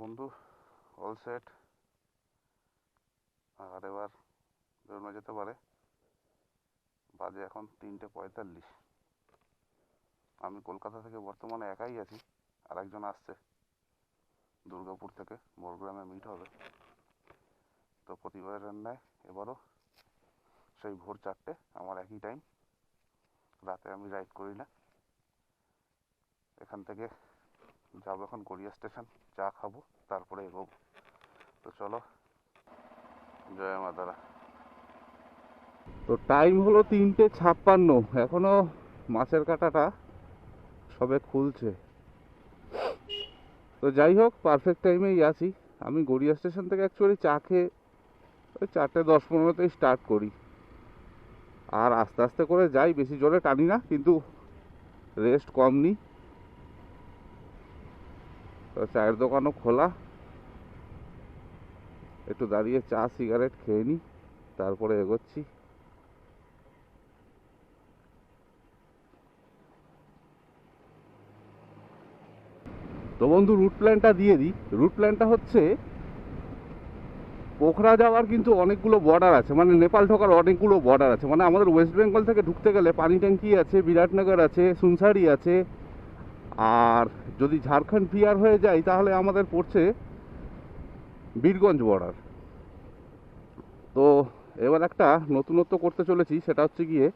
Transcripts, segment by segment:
বন্ধু all set আর এবার বেরোনো যেতে পারে। বাজে এখন তিনটে পঁয়তাল্লিশ। আমি কলকাতা থেকে বর্তমানে একাই আছি আর একজন আসছে দুর্গাপুর থেকে মোরগ্রামে মিট হবে। তো প্রতিবারের ন্যায় এবারও সেই ভোর চারটে, আমার একই টাইম রাতে আমি রাইড করি না। এখান থেকে যাব এখন গড়িয়া স্টেশন চা খাব, তারপরে এগোবো। তো চলো, জয় মা তারা। তো টাইম হলো তিনটে ছাপ্পান্ন। এখনও মাছের কাটাটা সবে খুলছে। তো যাই হোক পারফেক্ট টাইমেই আছি। আমি গড়িয়া স্টেশন থেকে অ্যাকচুয়ালি চা খেয়ে ওই চারটে দশ পনেরোতেই স্টার্ট করি। আর আস্তে আস্তে করে যাই, বেশি জোরে টানি না, কিন্তু রেস্ট কম নিই। চায়ের দোকানও খোলা। একটু দাঁড়িয়ে চা, সিগারেট খেয়ে নিই তারপরে এগোচ্ছি। তো বন্ধু রুট প্ল্যানটা দিয়ে দিই। রুট প্ল্যানটা হচ্ছে পোখরা যাওয়ার কিন্তু অনেকগুলো বর্ডার আছে। মানে নেপাল ঢোকার অনেকগুলো বর্ডার আছে। মানে আমাদের ওয়েস্ট বেঙ্গল থেকে ঢুকতে গেলে পানি ট্যাঙ্কি আছে, বিরাটনগর আছে, সুনসারি আছে আর যদি ঝাড়খণ্ড পিয়ার হয়ে যায়, তাহলে আমাদের পড়ছে বীরগঞ্জ বর্ডার তো এবার একটা নতুনত্ব করতে চলেছি, সেটা হচ্ছে গিয়ে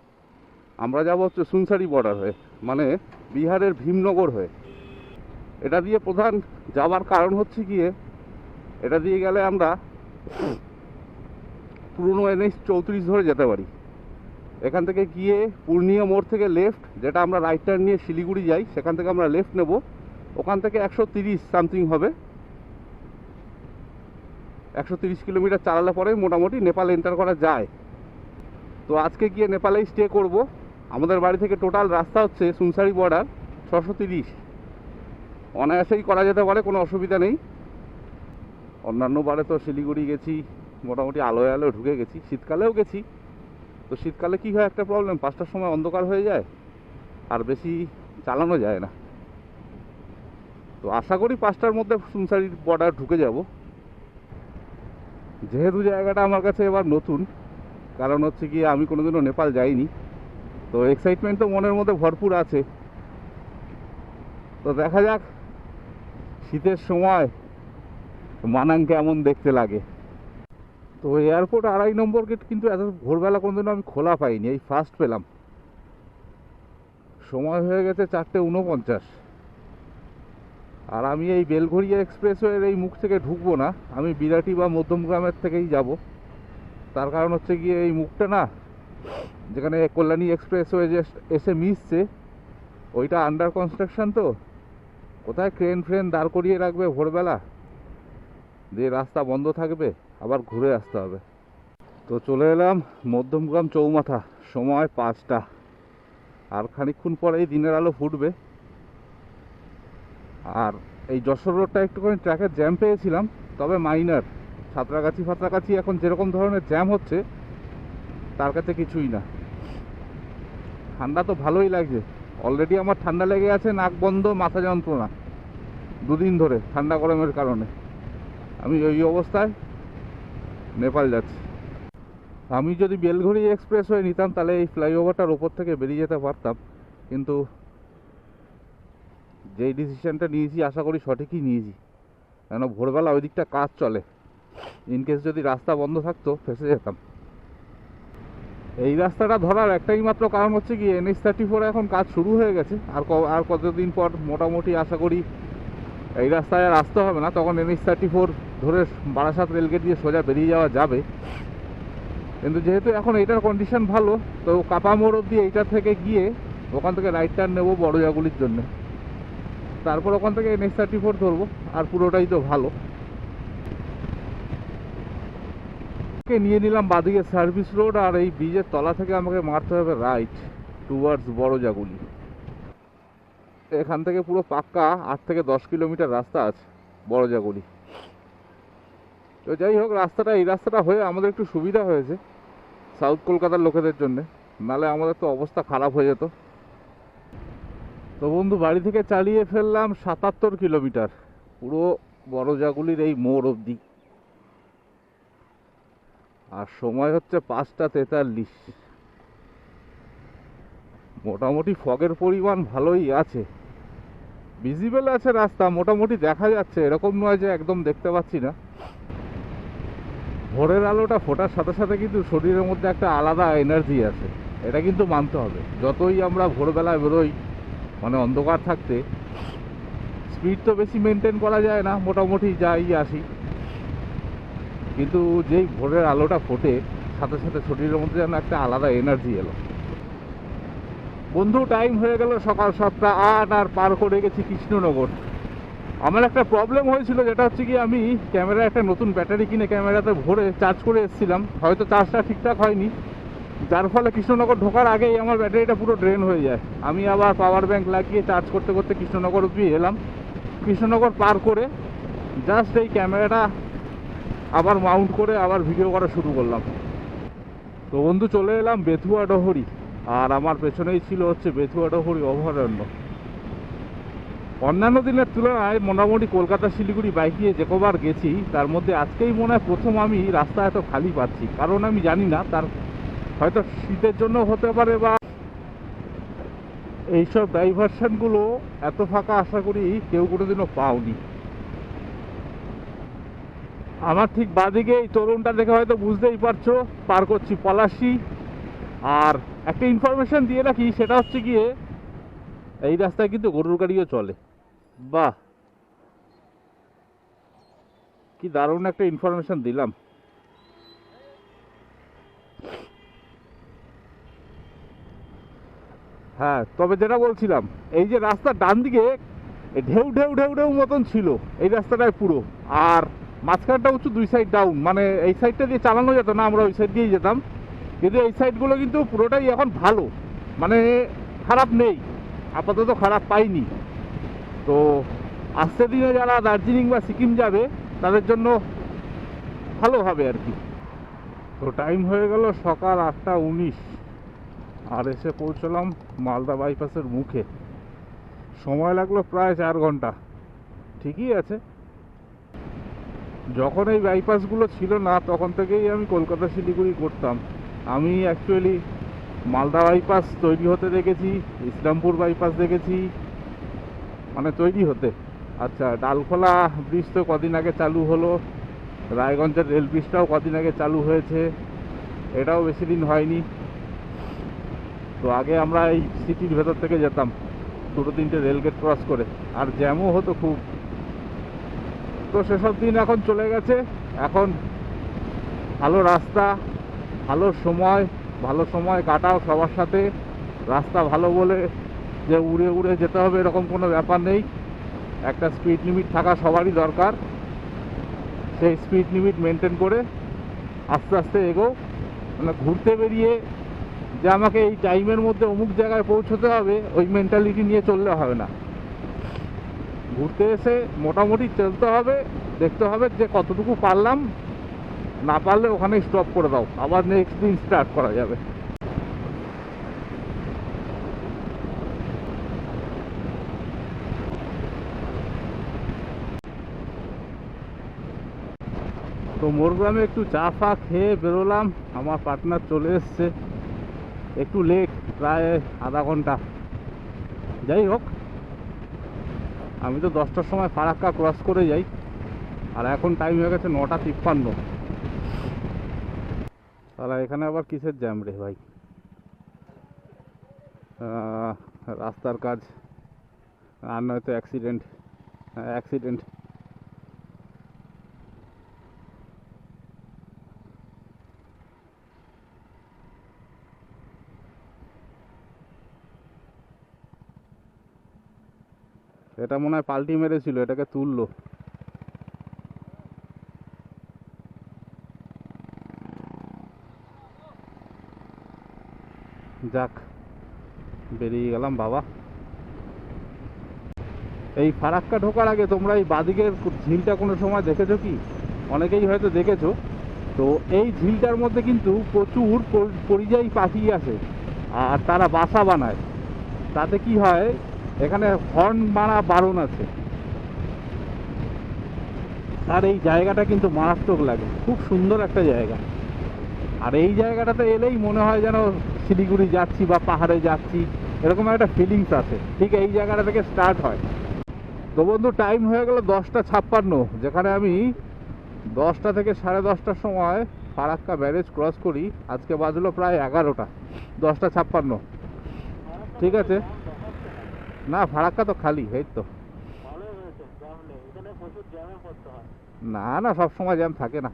আমরা যাব হচ্ছে সুনসারি বর্ডার হয়ে মানে বিহারের ভীমনগর হয়ে। এটা দিয়ে প্রধান যাওয়ার কারণ হচ্ছে গিয়ে, এটা দিয়ে গেলে আমরা পুরনো এনএইচ চৌত্রিশ ধরে যেতে পারি। এখান থেকে গিয়ে পূর্ণিয়া মোড় থেকে লেফট যেটা আমরা রাইট টার্ন নিয়ে শিলিগুড়ি যাই, সেখান থেকে আমরা লেফট নেব। ওখান থেকে একশো তিরিশ সামথিং হবে। একশো তিরিশ কিলোমিটার চালালে পরে মোটামুটি নেপাল এন্টার করা যায়। তো আজকে গিয়ে নেপালেই স্টে করব। আমাদের বাড়ি থেকে টোটাল রাস্তা হচ্ছে সুনসারি বর্ডার ছশো তিরিশ। অনায়াসেই করা যেতে পারে, কোনো অসুবিধা নেই। অন্যান্য বারে তো শিলিগুড়ি গেছি, মোটামুটি আলোয় আলোয় ঢুকে গেছি, শীতকালেও গেছি। তো শীতকালে কি হয় একটা প্রবলেম পাঁচটার সময় অন্ধকার হয়ে যায় আর বেশি চালানো যায় না। তো আশা করি পাঁচটার মধ্যে সুনসারির বর্ডার ঢুকে যাব। যেহেতু জায়গাটা আমার কাছে এবার নতুন, কারণ হচ্ছে কি আমি কোনোদিনও নেপাল যাইনি। তো এক্সাইটমেন্ট তো মনের মধ্যে ভরপুর আছে। তো দেখা যাক শীতের সময় মানাং কেমন দেখতে লাগে। তো এয়ারপোর্ট আড়াই নম্বর গেট কিন্তু এত ভোরবেলা কোনোদিনও আমি খোলা পাইনি, এই ফার্স্ট পেলাম। সময় হয়ে গেছে চারটে উনপঞ্চাশ আর আমি এই বেলঘরিয়া এক্সপ্রেসওয়ের এই মুখ থেকে ঢুকবো না, আমি বিরাটি বা মধ্যমগ্রামের থেকেই যাব। তার কারণ হচ্ছে গিয়ে এই মুখটা না, যেখানে কল্যাণী এক্সপ্রেসওয়ে যে এসে মিশছে, ওইটা আন্ডার কনস্ট্রাকশন তো। কোথায় ক্রেন ফ্রেন দাঁড় করিয়ে রাখবে ভোরবেলা? দিয়ে রাস্তা বন্ধ থাকবে। আবার ঘুরে আসতে হবে। তো চলে এলাম মধ্যমগ্রাম চৌমাথা, সময় পাঁচটা। আর খানিকক্ষণ পরেই দিনের আলো ফুটবে। আর এই যশোর রোডটা একটুখানি ট্র্যাকের জ্যাম পেয়েছিলাম, তবে মাইনার। সাঁতরাগাছি ফাতরাগাছি এখন যেরকম ধরনের জ্যাম হচ্ছে, তার কাছে কিছুই না। ঠান্ডা তো ভালোই লাগছে। অলরেডি আমার ঠান্ডা লেগে আছে, নাক বন্ধ, মাথা যন্ত্রণা। দুদিন ধরে ঠান্ডা গরমের কারণে। আমি ওই অবস্থায় নেপাল যাচ্ছি। আমি যদি বেলঘড়ি এক্সপ্রেস হয়ে নিতাম, তাহলে এই ফ্লাইওভারটার ওপর থেকে বেরিয়ে যেতে পারতাম। কিন্তু যেই ডিসিশানটা নিয়েছি, আশা করি সঠিকই নিয়েছি। কেন, ভোরবেলা ওই দিকটা কাজ চলে। ইনকেস যদি রাস্তা বন্ধ থাকতো, ফেসে যেতাম। এই রাস্তাটা ধরার একটাই মাত্র কারণ হচ্ছে কি এনএস থার্টি ফোর এখন কাজ শুরু হয়ে গেছে। আর ক- আর কতদিন পর মোটামুটি আশা করি এই রাস্তায় আর আসতে হবে না। তখন এনএস থার্টি ফোর ধরে বারাসাত রেলগেট দিয়ে সোজা বেরিয়ে যাওয়া যাবে। কিন্তু যেহেতু এখন এটার কন্ডিশন ভালো, তো কাপা মোড় অব্দি এইটার থেকে গিয়ে ওখান থেকে রাইট টার্ন নেব বড়জাগুলির জন্য। তারপর ওখান থেকে এনএস থার্টি ফোর ধরবো, আর পুরোটাই তো ভালো। নিয়ে নিলাম বাদিকে সার্ভিস রোড আর এই ব্রিজের তলা থেকে আমাকে মারতে হবে রাইট টুয়ার্ডস বড়জাগুলি এখান থেকে পুরো পাক্কা, আট থেকে দশ কিলোমিটার রাস্তা আছে বড়জাগুলি তো যাই হোক, রাস্তাটা এই রাস্তাটা হয়ে আমাদের একটু সুবিধা হয়েছে সাউথ কলকাতার লোকেদের জন্য। নালে আমাদের তো অবস্থা খারাপ হয়ে যেত। তো বন্ধু, বাড়ি থেকে চালিয়ে ফেললাম সাতাত্তর কিলোমিটার। পুরো বড়জাগুলির এই মোড় অবধি। আর সময় হচ্ছে পাঁচটা তেতাল্লিশ। মোটামুটি ফগের পরিমাণ ভালোই আছে। ভিজিবল আছে রাস্তা, মোটামুটি দেখা যাচ্ছে। এরকম নয় যে একদম দেখতে পাচ্ছি না। ভোরের আলোটা ফোটার সাথে সাথে কিন্তু শরীরের মধ্যে একটা আলাদা এনার্জি আছে। এটা কিন্তু মানতে হবে। যতই আমরা ভোরবেলায় বেরোই মানে অন্ধকার থাকতে স্পিড তো বেশি মেনটেন করা যায় না। মোটামুটি যাই আসি। কিন্তু যেই ভোরের আলোটা ফোটে, সাথে সাথে শরীরের মধ্যে যেন একটা আলাদা এনার্জি এলো। বন্ধু টাইম হয়ে গেল সকাল সাতটা আট, আর পার করে গেছি কৃষ্ণনগর। আমার একটা প্রবলেম হয়েছিল, যেটা হচ্ছে কি আমি ক্যামেরা একটা নতুন ব্যাটারি কিনে ক্যামেরাতে ভরে চার্জ করে এসেছিলাম। হয়তো চার্জটা ঠিকঠাক হয়নি। যার ফলে কৃষ্ণনগর ঢোকার আগেই আমার ব্যাটারিটা পুরো ড্রেন হয়ে যায়। আমি আবার পাওয়ার ব্যাংক লাগিয়ে চার্জ করতে করতে কৃষ্ণনগর অব্দি এলাম। কৃষ্ণনগর পার করে জাস্ট এই ক্যামেরাটা আবার মাউন্ট করে আবার ভিডিও করা শুরু করলাম। তো বন্ধু, চলে এলাম বেথুয়া ডহরি। আর আমার পেছনেই ছিল হচ্ছে বেথুয়া ডহরি অভয়ারণ্য। অন্যান্য দিনের তুলনায় মোটামুটি কলকাতা, শিলিগুড়ি, বাইক নিয়ে যে কবার গেছি, তার মধ্যে আজকেই মনে হয় প্রথম আমি রাস্তা এত খালি পাচ্ছি। কারণ আমি জানি না, তার হয়তো শীতের জন্য হতে পারে বা এইসব ডাইভারশনগুলো এত ফাঁকা আশা করি কেউ কোনোদিনও পাওনি। আমার ঠিক বাদিকে এই তরুণটা দেখে হয়তো বুঝতেই পারছ, পার করছি পলাশি। আর একটা ইনফরমেশন দিয়ে রাখি, সেটা হচ্ছে গিয়ে এই রাস্তায় কিন্তু গরুর গাড়িও চলে। বাহ। কি দারুণ একটা ইনফরমেশন দিলাম। হ্যাঁ তবে যেটা বলছিলাম, এই যে রাস্তার ডান দিকে ঢেউ ঢেউ ঢেউ ঢেউ মতন ছিল, এই রাস্তাটায় পুরো। আর মাঝখানটা উঁচু দুই সাইড ডাউন মানে এই সাইডটা দিয়ে চালানো যেত না, আমরা ওই সাইড দিয়েই যেতাম। কিন্তু এই সাইডগুলো কিন্তু পুরোটাই এখন ভালো মানে খারাপ নেই, আপাতত খারাপ পাইনি। তো আসতে দিনে যারা দার্জিলিং বা সিকিম যাবে, তাদের জন্য ভালো হবে আর কি। তো টাইম হয়ে গেল সকাল আটটা উনিশ। আর এসে পৌঁছলাম মালদা বাইপাসের মুখে। সময় লাগল প্রায় চার ঘণ্টা। ঠিকই আছে। যখন এই বাইপাসগুলো ছিল না, তখন থেকেই আমি কলকাতা শিলিগুড়ি করতাম। আমি অ্যাকচুয়ালি মালদা বাইপাস তৈরি হতে দেখেছি, ইসলামপুর বাইপাস দেখেছি মানে তৈরি হতে। আচ্ছা ডালখোলা ব্রিজ তো কদিন আগে চালু হলো। রায়গঞ্জের রেল ব্রিজটাও কদিন আগে চালু হয়েছে। এটাও বেশি দিন হয়নি। তো আগে আমরা এই সিটির ভেতর থেকে যেতাম, দুটো তিনটে রেলগেট ক্রস করে। আর জ্যামও হতো খুব। তো সেসব দিন এখন চলে গেছে। এখন ভালো রাস্তা, ভালো সময় ভালো সময় কাটাও সবার সাথে। রাস্তা ভালো বলে যে উড়ে উড়ে যেতে হবে, এরকম কোনো ব্যাপার নেই। একটা স্পিড লিমিট থাকা সবারই দরকার। সেই স্পিড লিমিট মেনটেন করে আস্তে আস্তে এগো মানে ঘুরতে বেরিয়ে যে আমাকে এই টাইমের মধ্যে অমুক জায়গায় পৌঁছতে হবে, ওই মেন্টালিটি নিয়ে চললে হবে না। ঘুরতে এসে মোটামুটি চলতে হবে, দেখতে হবে যে কতটুকু পারলাম। না পারলে ওখানেই স্টপ করে দাও। আবার নেক্সট দিন স্টার্ট করা যাবে। মোরগ্রামে একটু চা ফা খেয়ে বেরোলাম। আমার পার্টনার চলে এসছে। একটু লেট প্রায় আধা ঘণ্টা। যাই হোক, আমি তো দশটার সময় ফারাক্কা ক্রস করে যাই। আর এখন টাইম হয়ে গেছে নটা তিপ্পান্ন। তাহলে এখানে আবার কিসের জ্যাম রে ভাই? রাস্তার কাজ। আর নয়তো অ্যাক্সিডেন্ট অ্যাক্সিডেন্ট এটা মনে হয় পাল্টি মেরেছিল, এটাকে তুললো। যাক, বেরিয়ে গেলাম বাবা। এই ফারাক্কা ঢোকার আগে তোমরা এই বাদিকের ঝিলটা কোনো সময় দেখেছ কি? অনেকেই হয়তো দেখেছ। তো এই ঝিলটার মধ্যে কিন্তু প্রচুর পরিযায়ী পাখি আসে, আর তারা বাসা বানায়। তাতে কি হয় এখানে হর্ন মারা বারণ আছে। আর এই জায়গাটা কিন্তু মারাত্মক লাগে। খুব সুন্দর একটা জায়গা। আর এই জায়গাটাতে এলেই মনে হয় যেন শিলিগুড়ি যাচ্ছি বা পাহাড়ে যাচ্ছি, এরকম একটা ফিলিংস আছে। ঠিক এই জায়গাটা থেকে স্টার্ট হয়। তো বন্ধু টাইম হয়ে গেল দশটা ছাপ্পান্ন, যেখানে আমি দশটা থেকে সাড়ে দশটার সময় ফারাক্কা ব্যারেজ ক্রস করি। আজকে বাজলো প্রায় এগারোটা, দশটা ছাপ্পান্ন। ঠিক আছে? না ফারাক্কা তো খালি এই তো। না না সব সময় জ্যাম থাকে না।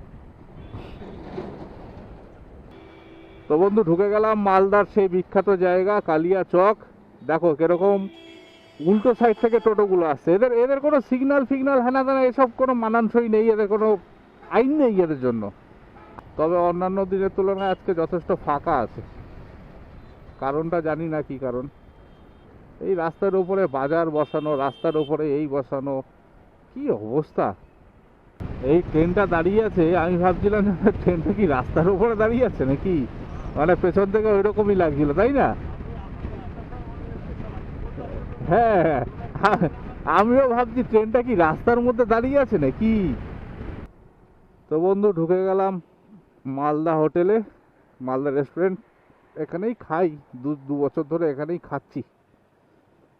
তো বন্ধু ঢুকে গেলাম মালদার সেই বিখ্যাত জায়গা কালিয়া চক। দেখো কীরকম উল্টো সাইড থেকে টোটোগুলো আসছে। এদের এদের কোনো সিগন্যাল ফিগনাল হ্যানা তেনা এসব কোনো মানানসই নেই এদের কোনো আইন নেই এদের জন্য। তবে অন্যান্য দিনের তুলনায় আজকে যথেষ্ট ফাঁকা আছে। কারণটা জানি না কি কারণ। এই রাস্তার উপরে বাজার বসানো রাস্তার উপরে এই বসানো কি অবস্থা? এই ট্রেনটা দাঁড়িয়ে আছে আমি ভাবছিলাম ট্রেনটা কি রাস্তার উপরে দাঁড়িয়ে আছে নাকি? মানে পেছন থেকে ওই রকমই লাগছিল তাই না? হ্যাঁ হ্যাঁ, আমিও ভাবছি ট্রেনটা কি রাস্তার মধ্যে দাঁড়িয়ে আছে নাকি? তো বন্ধু ঢুকে গেলাম মালদা হোটেলে মালদা রেস্টুরেন্ট এখানেই খাই দু দু বছর ধরে এখানেই খাচ্ছি।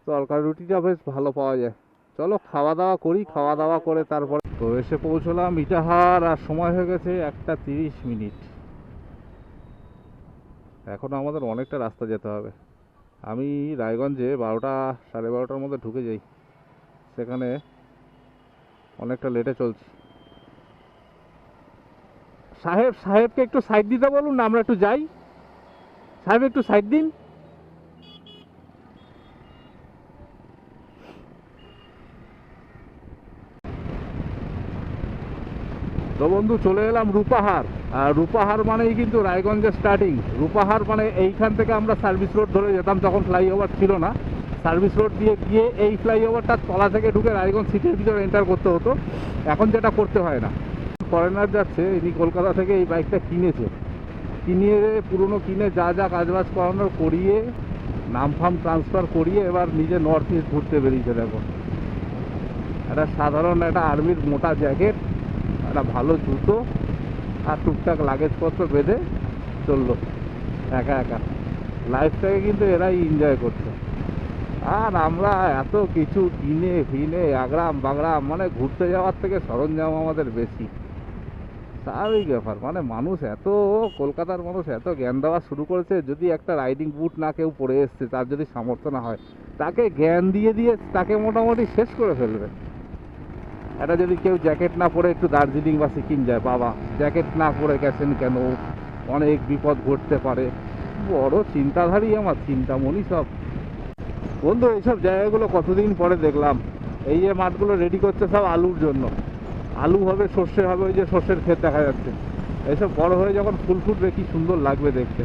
তরকারি রুটিটা বেশ ভালো পাওয়া যায়। চলো খাওয়া দাওয়া করি, খাওয়া দাওয়া করে তারপর তো এসে পৌঁছলাম ইটাহার আর সময় হয়ে গেছে একটা তিরিশ মিনিট। এখন আমাদের অনেকটা রাস্তা যেতে হবে। আমি রায়গঞ্জে বারোটা, সাড়ে বারোটার মধ্যে ঢুকে যাই। সেখানে অনেকটা লেটে চলছি। সাহেব, সাহেবকে একটু সাইড দিতে বলুন না, আমরা একটু যাই। সাহেব, একটু সাইড দিন। তো বন্ধু, চলে এলাম রূপাহার। আর রূপাহার মানেই কিন্তু রায়গঞ্জের স্টার্টিং রূপাহার মানে এইখান থেকে আমরা সার্ভিস রোড ধরে যেতাম, তখন ফ্লাইওভার ছিল না। সার্ভিস রোড দিয়ে গিয়ে এই ফ্লাইওভারটার তলা থেকে ঢুকে রায়গঞ্জ সিটির ভিতরে এন্টার করতে হতো। এখন যেটা করতে হয় না। ফরেনার যাচ্ছে ইনি কলকাতা থেকে এই বাইকটা কিনেছে। কিনে, পুরনো কিনে যা যা কাজবাজ করানোর করিয়ে নাম ফাম ট্রান্সফার করিয়ে এবার নিজে নর্থ ইস্ট ঘুরতে বেরিয়েছে, দেখো। একটা সাধারণ একটা আর্মির মোটা জ্যাকেট একটা ভালো জুতো আর টুকটাক লাগেজপত্র বেঁধে চলল, একা একা। লাইফটাকে কিন্তু এরাই এনজয় করছে। আর আমরা এত কিছু কিনে ফিনে আগ্রাম বাগরাম মানে ঘুরতে যাওয়ার থেকে সরঞ্জাম আমাদের বেশি। স্বাভাবিক ব্যাপার মানে মানুষ এত, কলকাতার মানুষ এত জ্ঞান দেওয়া শুরু করেছে, যদি একটা রাইডিং বুট না কেউ পরে এসছে, তার যদি সামর্থ্য না হয়, তাকে জ্ঞান দিয়ে দিয়ে তাকে মোটামুটি শেষ করে ফেলবে। এটা যদি কেউ জ্যাকেট না পরে একটু দার্জিলিং বা সিকিম যায়, বাবা, জ্যাকেট না পরে গেছেন কেন? অনেক বিপদ ঘটতে পারে। বড় চিন্তাধারী আমার, চিন্তামণি সব। বন্ধু, এইসব জায়গাগুলো কতদিন পরে দেখলাম? এই যে মাঠগুলো রেডি করছে সব আলুর জন্য। আলু হবে, সর্ষে হবে, ওই যে সর্ষের ক্ষেত দেখা যাচ্ছে। এইসব বড় হয়ে যখন ফুল ফুটবে, কি সুন্দর লাগবে দেখতে।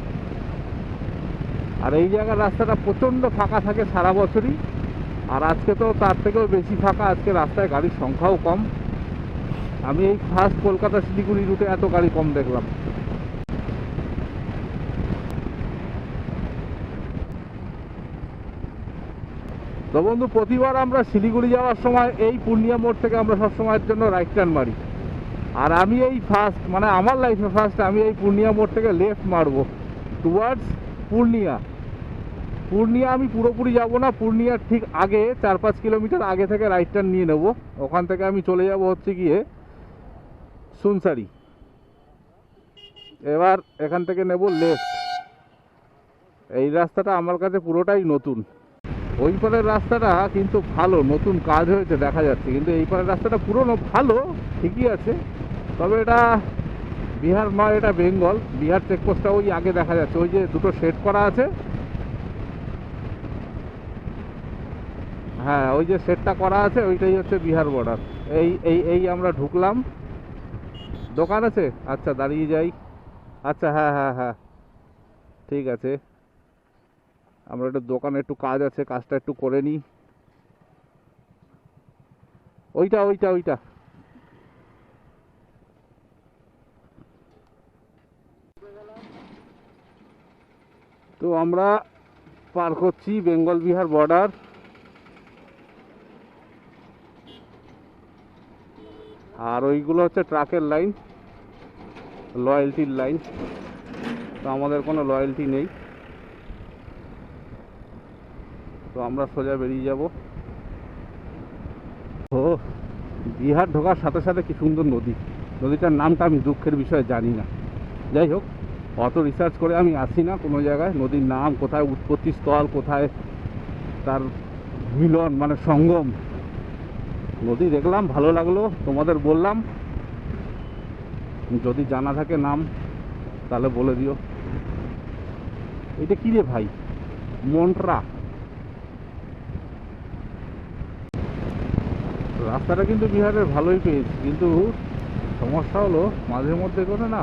আর এই জায়গার রাস্তাটা প্রচণ্ড ফাঁকা থাকে সারা বছরই। আর আজকে তো তার থেকেও বেশি ফাঁকা, আজকে রাস্তায় গাড়ির সংখ্যাও কম। আমি এই ফার্স্ট কলকাতা শিলিগুড়ি রুটে এত গাড়ি কম দেখলাম। তো বন্ধু, প্রতিবার আমরা শিলিগুড়ি যাওয়ার সময় এই পূর্ণিয়া মোড় থেকে আমরা সব সময়ের জন্য রাইট টার্ন মারি। আর আমি এই ফার্স্ট মানে আমার লাইফে ফার্স্ট আমি এই পূর্ণিয়া মোড় থেকে লেফট মারবো টুয়ার্ডস পূর্ণিয়া। পূর্ণিয়া আমি পুরোপুরি যাব না, পূর্ণিয়ার ঠিক আগে, চার পাঁচ কিলোমিটার আগে থেকে রাইট টার্ন নিয়ে নেব। ওখান থেকে আমি চলে যাব হচ্ছে গিয়ে সুনসারি। এবার এখান থেকে নেব লেফট এই রাস্তাটা আমার কাছে পুরোটাই নতুন। ওই পারের রাস্তাটা কিন্তু ভালো, নতুন কাজ হয়েছে, দেখা যাচ্ছে। কিন্তু এই পারের রাস্তাটা পুরনো, ভালো, ঠিকই আছে। তবে এটা বিহার নয়, এটা বেঙ্গল। বিহার চেকপোস্টটা ওই আগে দেখা যাচ্ছে। ওই যে দুটো শেড করা আছে হ্যাঁ ওই যে সেটটা করা আছে, ওইটাই হচ্ছে বিহার বর্ডার এই এই এই আমরা ঢুকলাম। দোকান আছে? আচ্ছা দাঁড়িয়ে যাই। আচ্ছা হ্যাঁ হ্যাঁ হ্যাঁ। ঠিক আছে। আমরা একটু দোকানে একটু কাজ আছে, কাজটা একটু করে নিই। ওইটা ওইটা ওইটা। তো আমরা পার করছি বেঙ্গল বিহার বর্ডার আর ওইগুলো হচ্ছে ট্রাকের লাইন, লয়্যালটির লাইন। তো আমাদের কোনো লয়্যালটি নেই। তো আমরা সোজা বেরিয়ে যাব। ও, বিহার ঢোকার সাথে সাথে কি সুন্দর নদী। নদীটার নামটা আমি দুঃখের বিষয়ে জানি না। যাই হোক, অত রিসার্চ করে আমি আসি না কোনো জায়গায়। নদীর নাম, কোথায় উৎপত্তি স্থল, কোথায় তার মিলন মানে সঙ্গম। নদী দেখলাম, ভালো লাগল, তোমাদের বললাম। যদি জানা থাকে নাম, তাহলে বলে দিও। এটা কি রে ভাই? মন্ট্রা। রাস্তাটা কিন্তু বিহারের ভালোই পেয়েছি, কিন্তু সমস্যা হলো, মাঝে মধ্যে করে না,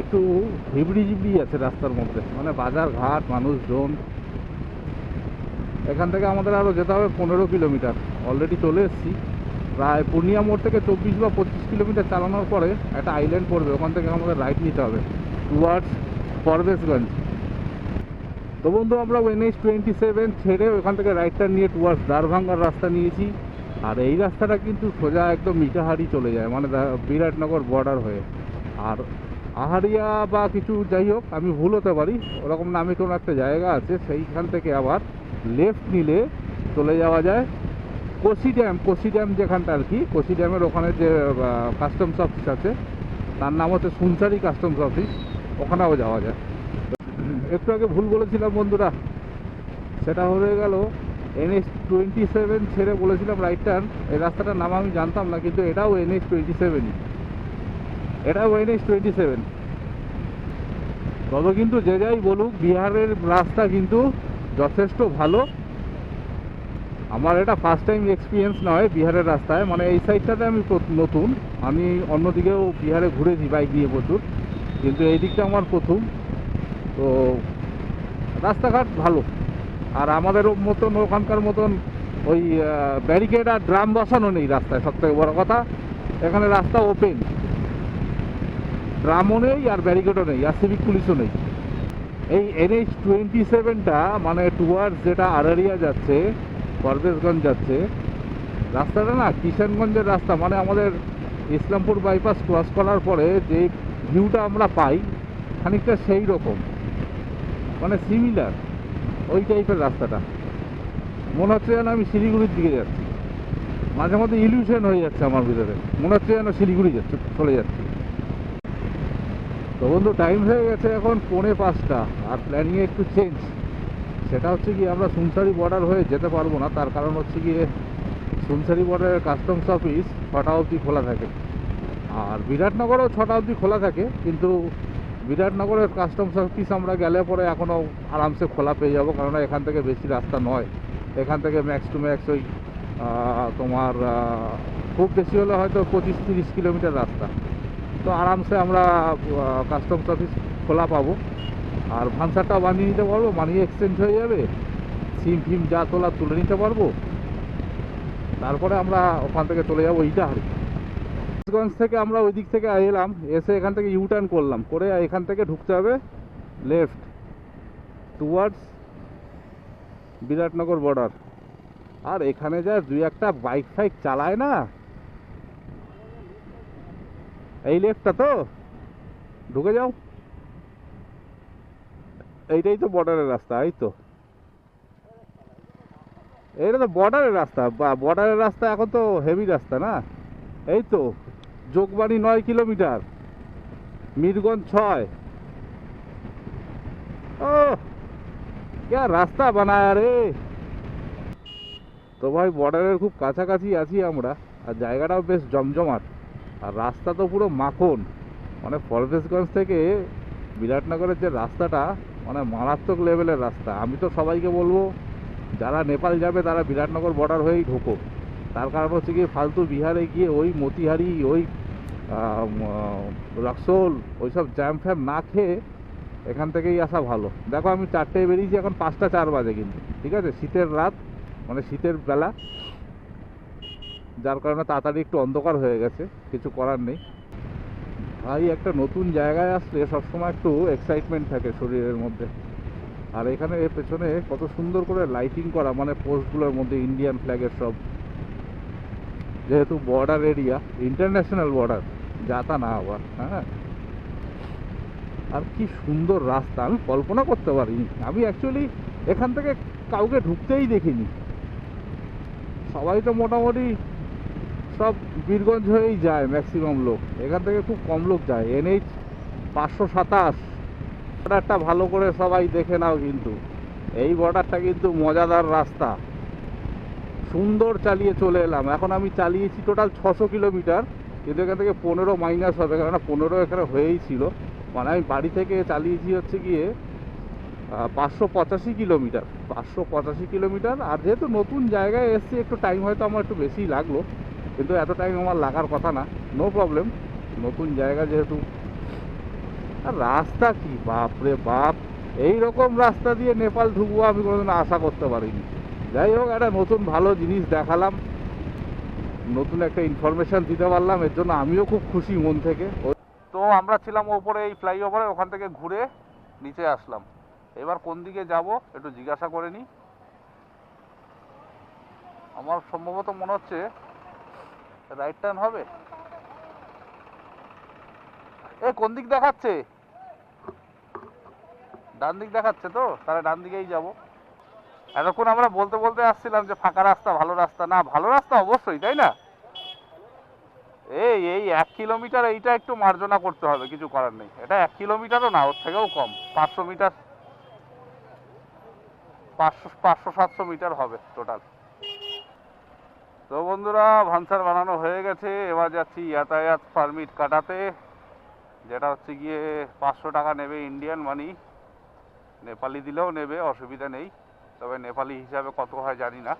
একটু হিবড়ি জিবড়ি আছে রাস্তার মধ্যে মানে বাজার ঘাট, মানুষজন। এখান থেকে আমাদের আরও যেতে হবে পনেরো কিলোমিটার। অলরেডি চলে এসেছি। প্রায় পূর্ণিয়া মোড় থেকে চব্বিশ বা পঁচিশ কিলোমিটার চালানোর পরে একটা আইল্যান্ড পড়বে, ওখান থেকে আমাদের রাইট নিতে হবে টুয়ার্ডস পরবেশগঞ্জ তো বন্ধু, আমরা এনএইচ টোয়েন্টি সেভেন ছেড়ে ওখান থেকে রাইটটা নিয়ে টুয়ার্ডস দারভাঙ্গার রাস্তা নিয়েছি। আর এই রাস্তাটা কিন্তু সোজা একদম মিঠাহারি চলে যায় মানে বিরাটনগর বর্ডার হয়ে। আর আহারিয়া বা কিছু যাই হোক, আমি ভুল হতে পারি, ওরকম নামে কোনো একটা জায়গা আছে, সেইখান থেকে আবার লেফট নিলে চলে যাওয়া যায়। কোসি ড্যাম কোসি ড্যাম যেখানটা আর কি, কোসি ড্যামের ওখানে যে কাস্টমস অফিস আছে, তার নাম হচ্ছে সুনসারি কাস্টমস অফিস ওখানেও যাওয়া যায়। একটু আগে ভুল বলেছিলাম বন্ধুরা, সেটা হয়ে গেল এনএস টোয়েন্টি সেভেন ছেড়ে বলেছিলাম রাইট টার্ন এই রাস্তাটার নাম আমি জানতাম না, কিন্তু এটাও এনএস টোয়েন্টি সেভেনই এটাও এনএস টোয়েন্টি সেভেন তবে কিন্তু যে যাই বলুক, বিহারের রাস্তা কিন্তু যথেষ্ট ভালো। আমার এটা ফার্স্ট টাইম এক্সপিরিয়েন্স নয় বিহারের রাস্তায়। মানে এই সাইডটাতে আমি নতুন। আমি অন্যদিকেও বিহারে ঘুরেছি বাইক নিয়ে প্রচুর। কিন্তু এই দিকটা আমার প্রথম। তো রাস্তাঘাট ভালো। আর আমাদের মতন ওখানকার মতন ওই ব্যারিকেড আর ড্রাম বসানো নেই রাস্তায় সবথেকে বড় কথা। এখানে রাস্তা ওপেন ড্রামও নেই আর ব্যারিকেডও নেই, আর সিভিক পুলিশও নেই। এই এনএইচ টোয়েন্টি সেভেনটা মানে টুয়ার্ডস যেটা আরারিয়া যাচ্ছে পরবেশগঞ্জ যাচ্ছে, রাস্তাটা না কিষানগঞ্জের রাস্তা মানে আমাদের ইসলামপুর বাইপাস ক্রস করার পরে যে ভিউটা আমরা পাই, খানিকটা সেই রকম মানে সিমিলার ওই টাইপের রাস্তাটা। মনে হচ্ছে যেন আমি শিলিগুড়ির দিকে যাচ্ছি। মাঝে মধ্যে ইলিউশন হয়ে যাচ্ছে আমার ভিতরে। মনে হচ্ছে যেন শিলিগুড়ি যাচ্ছে, চলে যাচ্ছি। তো বন্ধু টাইম হয়ে গেছে এখন পৌনে পাঁচটা, আর প্ল্যানিংয়ে একটু চেঞ্জ সেটা হচ্ছে কি আমরা সুনসারি বর্ডার হয়ে যেতে পারব না, তার কারণ হচ্ছে গিয়ে সুনসারি বর্ডারের কাস্টমস অফিস ছটা অবধি খোলা থাকে। আর বিরাটনগরও ছটা অবধি খোলা থাকে, কিন্তু বিরাটনগরের কাস্টমস অফিস আমরা গেলে পরে এখনও আরামসে খোলা পেয়ে যাব কারণ এখান থেকে বেশি রাস্তা নয়। এখান থেকে ম্যাক্স টু ম্যাক্স ওই তোমার খুব বেশি হলে হয়তো পঁচিশ তিরিশ কিলোমিটার রাস্তা। তো আরামসে আমরা কাস্টমস অফিস খোলা পাবো। আর ভান্সারটাও বানিয়ে নিতে পারব বানিয়ে এক্সচেঞ্জ হয়ে যাবে। সিম ফিম যা তোলা তুলে নিতে পারব। তারপরে আমরা ওখান থেকে চলে যাব ইটাহারি। গঞ্জ থেকে আমরা ওই দিক থেকে এলাম, এসে এখান থেকে ইউটার্ন করলাম। করে এখান থেকে ঢুকতে হবে লেফট টুয়ার্ডস বিরাটনগর বর্ডার আর এখানে যা দুই একটা বাইক ফাইক চালায় না? এই লেফটটা তো? ঢুকে যাও। এইটাই তো বর্ডারের রাস্তা, এই তো। এইটা তো বর্ডারের রাস্তা, বা বর্ডারের রাস্তা এখন তো হেভি রাস্তা না? এই তো, যোগবাড়ি নয় কিলোমিটার, মিরগঞ্জ ছয়। ও क्या রাস্তা বানায় রে তো ভাই বর্ডারের খুব কাছাকাছি আছি আমরা, আর জায়গাটাও বেশ জমজমাট। আর রাস্তা তো পুরো মাখন। মানে ফরবেশগঞ্জ থেকে বিরাটনগরের যে রাস্তাটা মানে মারাত্মক লেভেলের রাস্তা। আমি তো সবাইকে বলব, যারা নেপাল যাবে, তারা বিরাটনগর বর্ডার হয়েই ঢোকো। তার কারণ হচ্ছে গিয়ে ফালতু বিহারে গিয়ে ওই মতিহারি, ওই রক্সোল, ওইসব জ্যাম ফ্যাম না খেয়ে এখান থেকেই আসা ভালো। দেখো আমি চারটেয় বেরিয়েছি, এখন পাঁচটা চার বাজে কিন্তু। ঠিক আছে? শীতের রাত মানে শীতের বেলা। যার কারণে তাড়াতাড়ি একটু অন্ধকার হয়ে গেছে, কিছু করার নেই। ভাই, একটা নতুন জায়গায় আসলে সবসময় একটু এক্সাইটমেন্ট থাকে শরীরের মধ্যে। আর এখানে এর পেছনে কত সুন্দর করে লাইটিং করা মানে পোস্টগুলোর মধ্যে ইন্ডিয়ান ফ্ল্যাগের সব। যেহেতু বর্ডার এরিয়া ইন্টারন্যাশনাল বর্ডার যাতা না আবার হ্যাঁ? আর কি সুন্দর রাস্তা, আমি কল্পনা করতে পারিনি। আমি অ্যাকচুয়ালি এখান থেকে কাউকে ঢুকতেই দেখিনি। সবাই তো মোটামুটি সব বীরগঞ্জ হয়েই যায় ম্যাক্সিমাম লোক। এখান থেকে খুব কম লোক যায়। এনএইচ পাঁচশো সাতাশ। বর্ডারটা ভালো করে সবাই দেখে নাও কিন্তু। এই বর্ডারটা কিন্তু মজাদার রাস্তা। সুন্দর চালিয়ে চলে এলাম। এখন আমি চালিয়েছি টোটাল ছশো কিলোমিটার। কিন্তু এখান থেকে পনেরো মাইনাস হবে, কেননা পনেরো এখানে হয়েই ছিল। মানে আমি বাড়ি থেকে চালিয়েছি হচ্ছে গিয়ে পাঁচশো পঁচাশি কিলোমিটার। পাঁচশো পঁচাশি কিলোমিটার। আর যেহেতু নতুন জায়গায় এসেছি, একটু টাইম হয়তো আমার একটু বেশিই লাগল। কিন্তু এত টাইম আমার লাগার কথা না। নো প্রবলেম নতুন জায়গা যেহেতু। আর রাস্তা কি? বাপ রে বাপ। এই রকম রাস্তা দিয়ে নেপাল ঢুকবো আমি কোনোদিন আশা করতে পারিনি। যাই হোক, একটা নতুন ভালো জিনিস দেখালাম। নতুন একটা ইনফরমেশান দিতে পারলাম। এর জন্য আমিও খুব খুশি মন থেকে। তো আমরা ছিলাম ওপরে, এই ফ্লাইওভারে ওখান থেকে ঘুরে নিচে আসলাম। এবার কোন দিকে যাব একটু জিজ্ঞাসা করে নিই আমার সম্ভবত মনে হচ্ছে রাইট টার্ন হবে? এ, কোন দিক দেখাচ্ছে? ডান দিক দেখাচ্ছে তো? তাহলে ডান দিকেই যাব। এতক্ষণ আমরা বলতে বলতে আসছিলাম যে ফাঁকা রাস্তা, ভালো রাস্তা। না, ভালো রাস্তা অবশ্যই, তাই না? এই এই এক কিলোমিটার এইটা একটু মার্জনা করতে হবে, কিছু করার নেই। এটা এক কিলোমিটারও না, ওর থেকেও কম। পাঁচশো মিটার, পাঁচশো পাঁচশো, সাতশো মিটার হবে টোটাল তো বন্ধুরা, ভানসার বানানো হয়ে গেছে। এবার যাচ্ছি যাতায়াত পারমিট কাটাতে, যেটা হচ্ছে গিয়ে পাঁচশো টাকা নেবে ইন্ডিয়ান মানি নেপালি দিলেও নেবে, অসুবিধা নেই। তবে নেপালি হিসাবে কত হয় জানি না।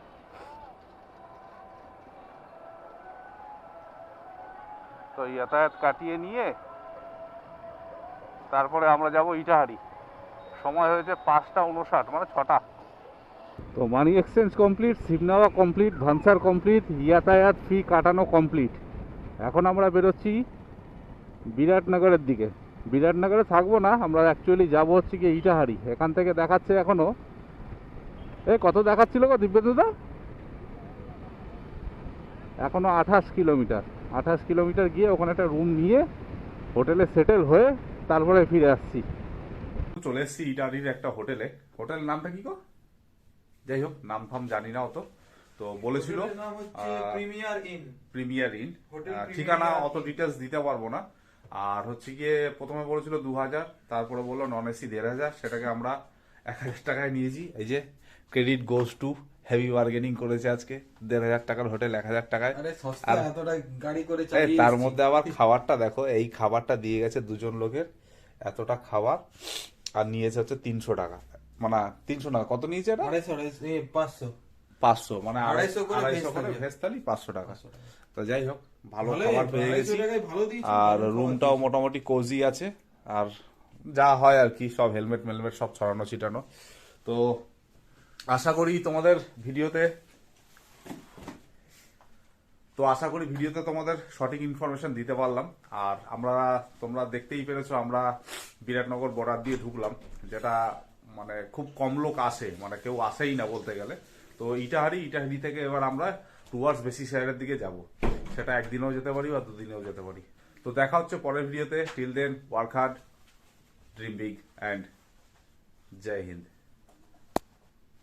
তো যাতায়াত কাটিয়ে নিয়ে, তারপরে আমরা যাব ইটাহারি। সময় হয়েছে পাঁচটা উনষাট মানে ছটা। তো মানি এক্সচেঞ্জ কমপ্লিট সিম নেওয়া কমপ্লিট ভানসার কমপ্লিট যাতায়াত ফি কাটানো কমপ্লিট এখন আমরা বেরোচ্ছি বিরাটনগরের দিকে। বিরাটনগরে থাকব না, আমরা অ্যাকচুয়ালি যাব হচ্ছে কি ইটাহারি। এখান থেকে দেখাচ্ছে এখনও। এ কত দেখাচ্ছিল গো দিব্যেন্দুদা এখনও আঠাশ কিলোমিটার। আঠাশ কিলোমিটার গিয়ে ওখানে একটা রুম নিয়ে হোটেলে সেটেল হয়ে তারপরে ফিরে আসছি। চলে এসেছি ইটালির একটা হোটেলে। হোটেলের নামটা কি গো? যাই হোক নাম ফাম জানি না অত। তো বলেছিল প্রিমিয়ার ইন। Premier in. ঠিকানা অত ডিটেলস দিতে পারব না। আর হচ্ছে গিয়ে প্রথমে বলেছিল দু হাজার তারপরে বলল নন এসি দেড় হাজার সেটাকে আমরা এক হাজার টাকায় নিয়েছি। এই যে credit goes to heavy bargaining করেছে আজকে দেড় হাজার টাকার হোটেল এক হাজার টাকায়। আর- গাড়ি করে তার মধ্যে আবার খাবারটা দেখো এই খাবারটা দিয়ে গেছে দুজন লোকের এতটা খাবার আর নিয়েছে হচ্ছে তিনশো টাকা। মানে তিনশো টাকা। কত নিয়েছে এটা? পাঁচশো। পাঁচশো মানে আড়াইশো আড়াইশো করে থালি পাঁচশো টাকা। তো যাই হোক ভালো খাবার পেয়ে গেছি। আর রুমটাও মোটামুটি কোজি আছে। আর যা হয় আর কি সব হেলমেট মেলমেট সব ছড়ানো ছিটানো। তো আশা করি তোমাদের ভিডিওতে তো আশা করি ভিডিওতে তোমাদের সঠিক ইনফরমেশন দিতে পারলাম। আর আমরা তোমরা দেখতেই পেরেছ আমরা বিরাটনগর বর্ডার দিয়ে ঢুকলাম যেটা মানে খুব কম লোক আসে মানে কেউ আসেই না বলতে গেলে। তো ইটাহারি ইটাহারি থেকে এবার আমরা টুয়ার্স বেশি সাইডের দিকে যাব। সেটা একদিনেও যেতে পারি বা দুদিনেও যেতে পারি। তো দেখা হচ্ছে পরের ভিডিওতে till then work hard dream big and Jai Hind